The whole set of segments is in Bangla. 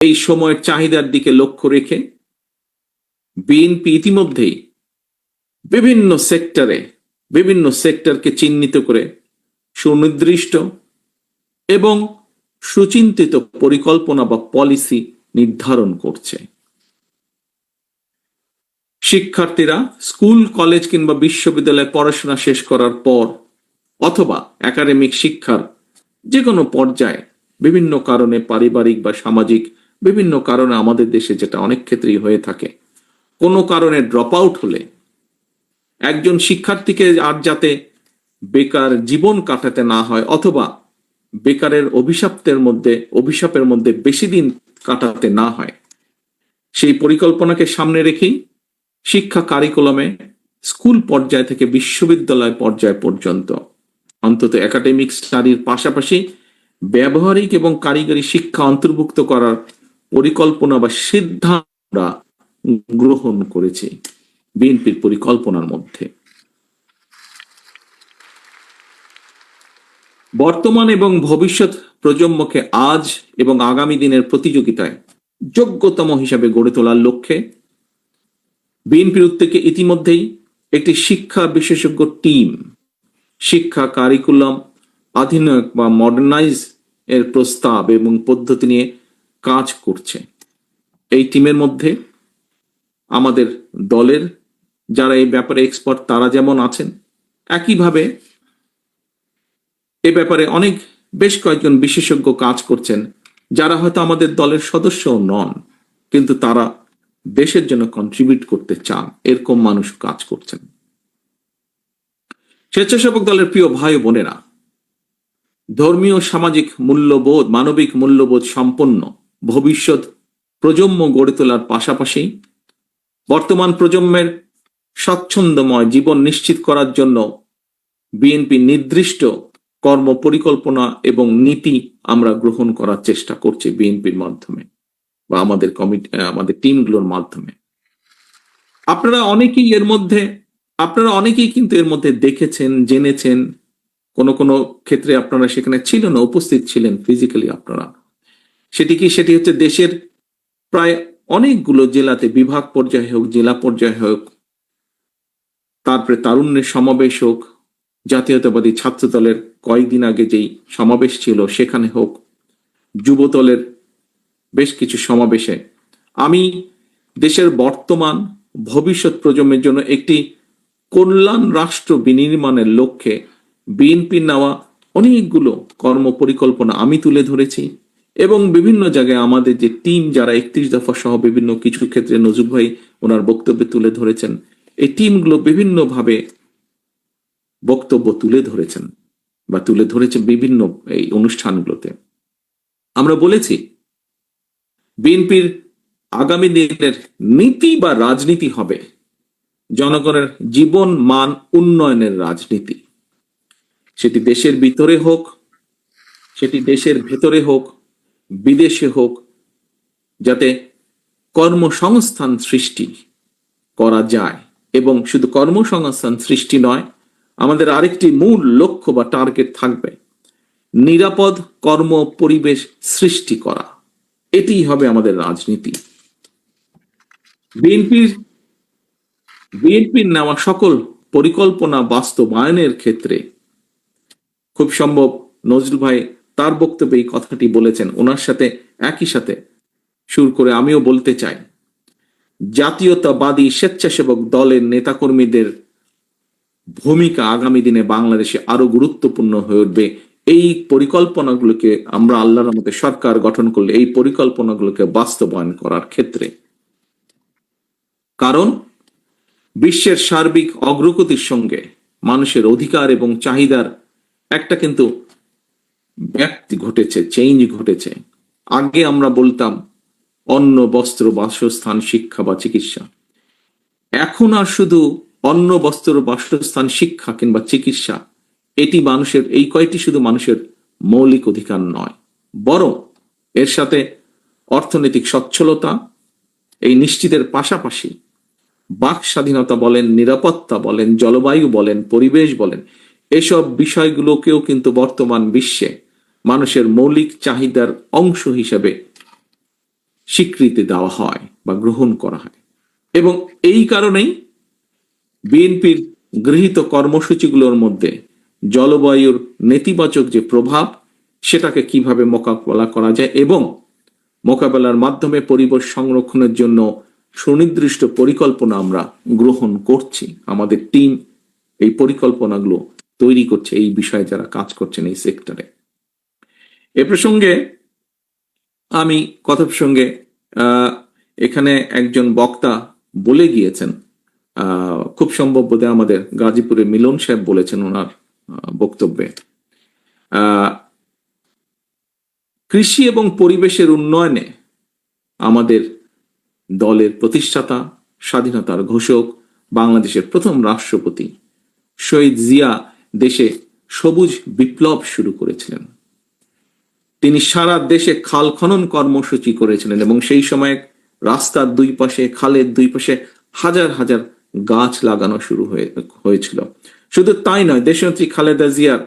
এই সময়ের চাহিদার দিকে লক্ষ্য রেখে বিএনপি ইতিমধ্যেই বিভিন্ন সেক্টরে, বিভিন্ন সেক্টরকে চিহ্নিত করে সুনির্দিষ্ট এবং সুচিন্তিত পরিকল্পনা বা পলিসি নির্ধারণ করছে। শিক্ষার্থীরা স্কুল, কলেজ কিংবা বিশ্ববিদ্যালয়ে পড়াশোনা শেষ করার পর অথবা একাডেমিক শিক্ষার যে কোনো পর্যায়ে বিভিন্ন কারণে পারিবারিক বা সামাজিক বিভিন্ন কারণে আমাদের দেশে যেটা অনেক ক্ষেত্রেই হয়ে থাকে। কোনো কারণে ড্রপ আউট হলে একজন শিক্ষার্থীকে আর যাতে বেকার জীবন কাটাতে না হয় অথবা বেকারের অভিশাপ্তের মধ্যে, অভিশাপের মধ্যে বেশি দিন কাটাতে না হয়, সেই পরিকল্পনাকে সামনে রেখেই শিক্ষা কারিকুলামে স্কুল পর্যায় থেকে বিশ্ববিদ্যালয় পর্যায় পর্যন্ত, অন্তত একাডেমিক স্টাডির পাশাপাশি ব্যবহারিক এবং কারিগরি শিক্ষা অন্তর্ভুক্ত করার পরিকল্পনা বা সিদ্ধান্ত গ্রহণ করেছি বিএনপির পরিকল্পনার মধ্যে। বর্তমান এবং ভবিষ্যৎ প্রজন্মকে আজ এবং আগামী দিনের প্রতিযোগিতায় যোগ্যতম হিসাবে গড়ে তোলার লক্ষ্যে বিএনপির উদ্যোগে ইতিমধ্যেই একটি শিক্ষা বিশেষজ্ঞ টিম, শিক্ষা কারিকুলাম আধুনিক বা মডার্নাইজ এর প্রস্তাব এবং পদ্ধতি নিয়ে কাজ করছে। এই টিমের মধ্যে আমাদের দলের যারা এই ব্যাপারে এক্সপার্ট তারা যেমন আছেন, একইভাবে এ ব্যাপারে অনেক, বেশ কয়েকজন বিশেষজ্ঞ কাজ করছেন, যারা হয়তো আমাদের দলের সদস্যও নন, কিন্তু তারা দেশের জন্য কন্ট্রিবিউট করতে চান, এরকম মানুষ কাজ করছেন। স্বেচ্ছাসেবক দলের প্রিয় ভাই বোনেরা, ধর্মীয়, সামাজিক মূল্যবোধ, মানবিক মূল্যবোধ সম্পন্ন ভবিষ্যৎ প্রজন্ম গড়ে তোলার পাশাপাশি বর্তমান প্রজন্মের স্বচ্ছন্দময় জীবন নিশ্চিত করার জন্য বিএনপি নির্দিষ্ট কর্ম পরিকল্পনা এবং নীতি আমরা গ্রহণ করার চেষ্টা করছি বিএনপির মাধ্যমে বা আমাদের কমিটি আমাদের টিমগুলোর মাধ্যমে। আপনারা অনেকেই এর মধ্যে, আপনারা অনেকেই কিন্তু এর মধ্যে দেখেছেন, জেনেছেন, কোন কোন ক্ষেত্রে আপনারা সেখানে ছিলেন উপস্থিত ছিলেন ফিজিক্যালি আপনারা। সেটি কি? সেটি হচ্ছে দেশের প্রায় অনেকগুলো জেলাতে বিভাগ পর্যায়ে হোক, জেলা পর্যায়ে হোক, তারপরে তারুণ্যের সমাবেশ হোক, জাতীয়তাবাদী ছাত্র দলের কয়েকদিন আগে যেই সমাবেশ ছিল সেখানে হোক যুব দলের বেশ কিছু সমাবেশে। আমি দেশের বর্তমান, ভবিষ্যৎ প্রজন্মের জন্য একটি কল্যাণ রাষ্ট্র বিনির্মাণের লক্ষ্যে বিএনপি নেওয়া অনেকগুলো কর্ম পরিকল্পনা আমি তুলে ধরেছি। এবং বিভিন্ন জায়গায় আমাদের যে টিম যারা একত্রিশ দফা সহ বিভিন্ন কিছু ক্ষেত্রে নজরুল ভাই ওনার বক্তব্যে তুলে ধরেছেন, এই টিমগুলো বিভিন্নভাবে বক্তব্য তুলে ধরেছেন বা তুলে ধরেছে বিভিন্ন এই অনুষ্ঠানগুলোতে। আমরা বলেছি, বিএনপির আগামী দিনের নীতি বা রাজনীতি হবে জনগণের জীবন মান উন্নয়নের রাজনীতি। সেটি দেশের ভিতরে হোক, সেটি দেশের ভেতরে হোক বিদেশে হোক, যাতে কর্মসংস্থান সৃষ্টি করা যায়। এবং শুধু কর্মসংস্থান সৃষ্টি নয়, আমাদের আরেকটি মূল লক্ষ্য বা টার্গেট থাকবে, নিরাপদ কর্ম পরিবেশ সৃষ্টি করা। এটিই হবে আমাদের রাজনীতি। বিএনপির বিএনপির নেওয়া সকল পরিকল্পনা বাস্তবায়নের ক্ষেত্রে খুব সম্ভব নজরুল ভাই তার বক্তব্যে এই কথাটি বলেছেন। ওনার সাথে একই সাথে সুর করে আমিও বলতে চাই। জাতীয়তাবাদী স্বেচ্ছাসেবক দলের নেতাকর্মীদের ভূমিকা আগামী দিনে বাংলাদেশে আরও গুরুত্বপূর্ণ হয়ে উঠবে। এই পরিকল্পনাগুলোকে আমরা আল্লাহর মতে সরকার গঠন করলে এই পরিকল্পনাগুলোকে বাস্তবায়ন করার ক্ষেত্রে। কারণ বিশ্বের সার্বিক অগ্রগতির সঙ্গে মানুষের অধিকার এবং চাহিদার একটা কিন্তু ব্যক্তি ঘটেছে চেঞ্জ ঘটেছে। আগে আমরা বলতাম, অন্ন, বস্ত্র, বাসস্থান, শিক্ষা বা চিকিৎসা। এখন আর শুধু অন্ন, বস্ত্র, বাসস্থান, শিক্ষা কিংবা চিকিৎসা, এটি মানুষের, এই কয়টি শুধু মানুষের মৌলিক অধিকার নয়, বরং এর সাথে অর্থনৈতিক সচ্ছলতা, এই নিশ্চিতের পাশাপাশি বাক স্বাধীনতা বলেন, নিরাপত্তা বলেন, জলবায়ু বলেন, পরিবেশ বলেন, এসব বিষয়গুলোকেও কিন্তু বর্তমান বিশ্বে মানুষের মৌলিক চাহিদার অংশ হিসেবে স্বীকৃতি দেওয়া হয় বা গ্রহণ করা হয়। এবং এই কারণেই বিএনপির গৃহীত কর্মসূচিগুলোর মধ্যে জলবায়ুর নেতিবাচক যে প্রভাব, সেটাকে কীভাবে মোকাবেলা করা যায় এবং মোকাবেলার মাধ্যমে পরিবেশ সংরক্ষণের জন্য সুনির্দিষ্ট পরিকল্পনা আমরা গ্রহণ করছি। আমাদের টিম এই পরিকল্পনাগুলো তৈরি করছে, এই বিষয়ে যারা কাজ করছেন এই সেক্টরে এ প্রসঙ্গে আমি কথা প্রসঙ্গে এখানে একজন বক্তা বলে গিয়েছেন। খুব সম্ভব আমাদের গাজীপুরে মিলন সাহেব বলেছেন ওনার বক্তব্যে। কৃষি এবং পরিবেশের উন্নয়নে আমাদের দলের প্রতিষ্ঠাতা, স্বাধীনতার ঘোষক, বাংলাদেশের প্রথম রাষ্ট্রপতি শহীদ জিয়া দেশে সবুজ বিপ্লব শুরু করেছিলেন। তিনি সারা দেশে খাল খনন কর্মসূচি করেছিলেন এবং সেই সময় রাস্তার দুই পাশে, খালের দুই পাশে হাজার হাজার গাছ লাগানো শুরু হয়ে, হয়েছিল। শুধু তাই নয়, দেশনেত্রী খালেদা জিয়ার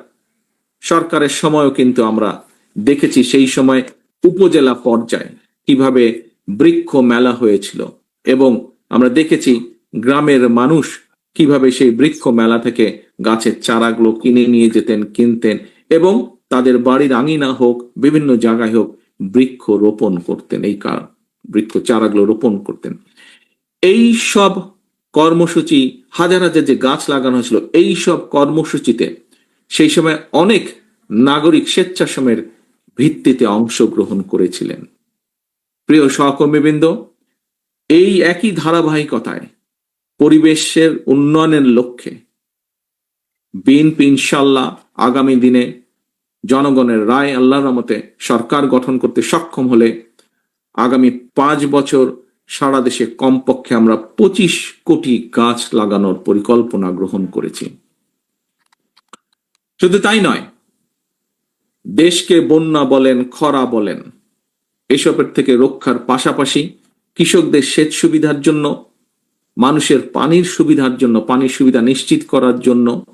সরকারের সময়ও কিন্তু আমরা দেখেছি সেই সময় উপজেলা পর্যায়ে কীভাবে বৃক্ষ মেলা হয়েছিল এবং আমরা দেখেছি গ্রামের মানুষ কীভাবে সেই বৃক্ষ মেলা থেকে গাছের চারাগুলো কিনে নিয়ে যেতেন, কিনতেন এবং তাদের বাড়ির আঙিনা হোক, বিভিন্ন জায়গায় হোক, বৃক্ষ রোপণ করতেন এই কারণ বৃক্ষ চারাগুলো রোপণ করতেন। এই সব কর্মসূচি, হাজার হাজার যে গাছ লাগানো হয়েছিল, এই সব কর্মসূচিতে সেই সময় অনেক নাগরিক স্বেচ্ছাশ্রমের ভিত্তিতে অংশগ্রহণ করেছিলেন। প্রিয় সহকর্মীবৃন্দ, এই একই ধারাবাহিকতায় পরিবেশের উন্নয়নের লক্ষ্যে বিএনপি ইনশাল্লাহ আগামী দিনে জনগণের রায় আল্লাহর রহমতে সরকার গঠন করতে সক্ষম হলে আগামী পাঁচ বছর সারা দেশে কমপক্ষে আমরা পঁচিশ কোটি গাছ লাগানোর পরিকল্পনা গ্রহণ করেছি। শুধু তাই নয়, দেশকে বন্যা বলেন, খরা বলেন, এসবের থেকে রক্ষার পাশাপাশি কৃষকদের সেচ সুবিধার জন্য, মানুষের পানির সুবিধার জন্য, পানির সুবিধা নিশ্চিত করার জন্য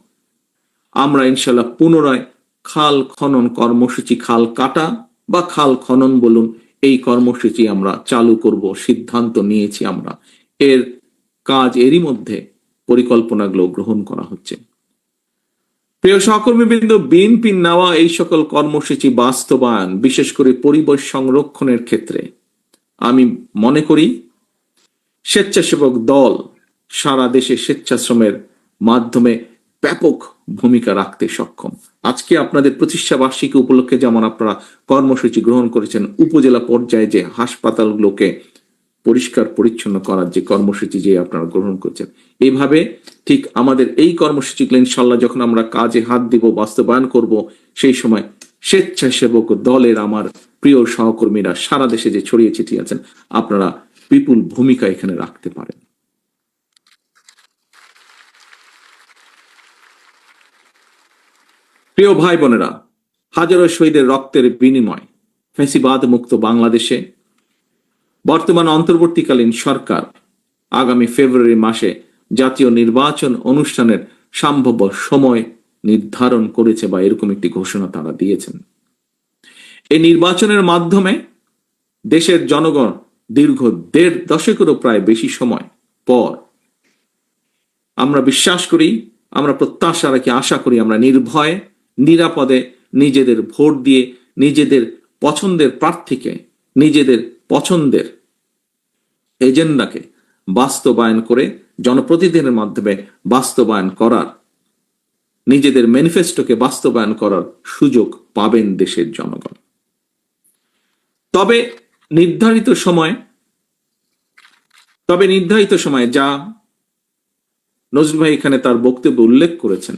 আমরা ইনশাল্লাহ পুনরায় খাল খনন কর্মসূচি খাল কাটা বা খাল খনন বলুন, এই কর্মসূচি আমরা চালু করব, সিদ্ধান্ত নিয়েছি আমরা। এর কাজ এরই মধ্যে পরিকল্পনাগুলো গ্রহণ করা হচ্ছে। প্রিয় সহকর্মীবৃন্দ বিএনপি নেওয়া এই সকল কর্মসূচি বাস্তবায়ন, বিশেষ করে পরিবেশ সংরক্ষণের ক্ষেত্রে, আমি মনে করি স্বেচ্ছাসেবক দল সারা দেশে স্বেচ্ছাশ্রমের মাধ্যমে ব্যাপক ভূমিকা রাখতে সক্ষম। আজকে আপনাদের প্রতিষ্ঠা বার্ষিকী উপলক্ষে যেমন আপনারা কর্মসূচি গ্রহণ করেছেন, উপজেলা পর্যায়ে যে হাসপাতালগুলোকে পরিষ্কার পরিচ্ছন্ন করার যে কর্মসূচি যে আপনারা গ্রহণ করছেন এইভাবে ঠিক আমাদের এই কর্মসূচিগুলো ইনশাল্লাহ যখন আমরা কাজে হাত দিব, বাস্তবায়ন করব, সেই সময় স্বেচ্ছাসেবক দলের আমার প্রিয় সহকর্মীরা সারা দেশে যে ছড়িয়ে ছিটিয়ে আছেন, আপনারা বিপুল ভূমিকা এখানে রাখতে পারেন। প্রিয় ভাই বোনেরা হাজারো শহীদের রক্তের বিনিময়, ফেসিবাদ মুক্ত বাংলাদেশে, বর্তমান অন্তর্বর্তীকালীন সরকার আগামী ফেব্রুয়ারি মাসে জাতীয় নির্বাচন অনুষ্ঠানের সম্ভাব্য সময় নির্ধারণ করেছে বা এরকম একটি ঘোষণা তারা দিয়েছেন। এই নির্বাচনের মাধ্যমে দেশের জনগণ দীর্ঘ দেড় দশকেরও প্রায় বেশি সময় পর আমরা বিশ্বাস করি, আমরা প্রত্যাশা রাখি, আশা করি, আমরা নির্ভয়ে নিরাপদে নিজেদের ভোট দিয়ে নিজেদের পছন্দের প্রার্থীকে নিজেদের পছন্দের এজেন্ডাকে বাস্তবায়ন করে জনপ্রতিনিধিদের মাধ্যমে বাস্তবায়ন করার, নিজেদের ম্যানিফেস্টোকে বাস্তবায়ন করার সুযোগ পাবেন দেশের জনগণ। তবে নির্ধারিত সময়, তবে নির্ধারিত সময় যা নজরুল ভাই এখানে তার বক্তব্যে উল্লেখ করেছেন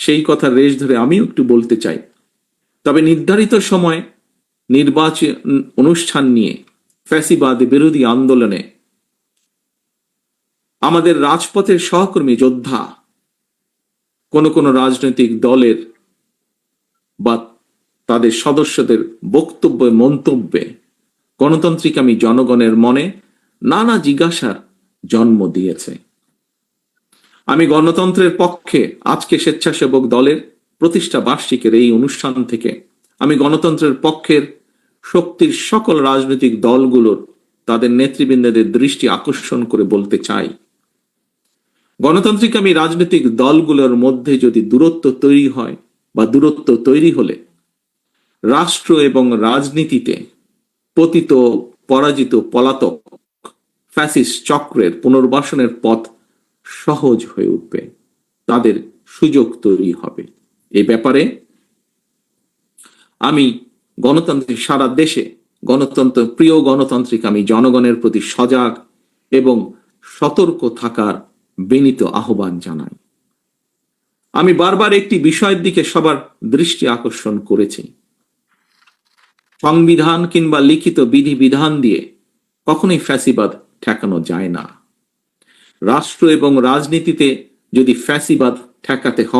সেই কথা রেশ ধরে আমিও একটু বলতে চাই। তবে নির্ধারিত সময় নির্বাচন অনুষ্ঠান নিয়ে ফ্যাসিবাদ বিরোধী আন্দোলনে আমাদের রাজপথের সহকর্মী যোদ্ধা কোন কোন রাজনৈতিক দলের বা তাদের সদস্যদের বক্তব্য, মন্তব্যে গণতান্ত্রিক আমি জনগণের মনে নানা জিজ্ঞাসার জন্ম দিয়েছে। আমি গণতন্ত্রের পক্ষে আজকে স্বেচ্ছাসেবক দলের প্রতিষ্ঠা বার্ষিকের এই অনুষ্ঠান থেকে আমি গণতন্ত্রের পক্ষের শক্তির সকল রাজনৈতিক দলগুলোর, তাদের নেতৃবৃন্দদের দৃষ্টি আকর্ষণ করে বলতে চাই। গণতান্ত্রিক আমি রাজনৈতিক দলগুলোর মধ্যে যদি দূরত্ব তৈরি হয় বা দূরত্ব তৈরি হলে, রাষ্ট্র এবং রাজনীতিতে পতিত, পরাজিত পলাতক ফ্যাসিস চক্রের পুনর্বাসনের পথ সহজ হয়ে উঠবে। তাদের সুযোগ তৈরি হবে। এই ব্যাপারে আমি গণতান্ত্রিক, সারা দেশে গণতন্ত্র, প্রিয় গণতান্ত্রিক, আমি জনগণের প্রতি সজাগ এবং সতর্ক থাকার বিনীত আহ্বান জানাই। আমি বারবার একটি বিষয়ের দিকে সবার দৃষ্টি আকর্ষণ করেছি। সংবিধান কিংবা লিখিত বিধি বিধান দিয়ে কখনোই ফ্যাসিবাদ ঠেকানো যায় না। রাষ্ট্র এবং রাজনীতিতে যদি ফ্যাসিবাদ ঠেকাতে হয়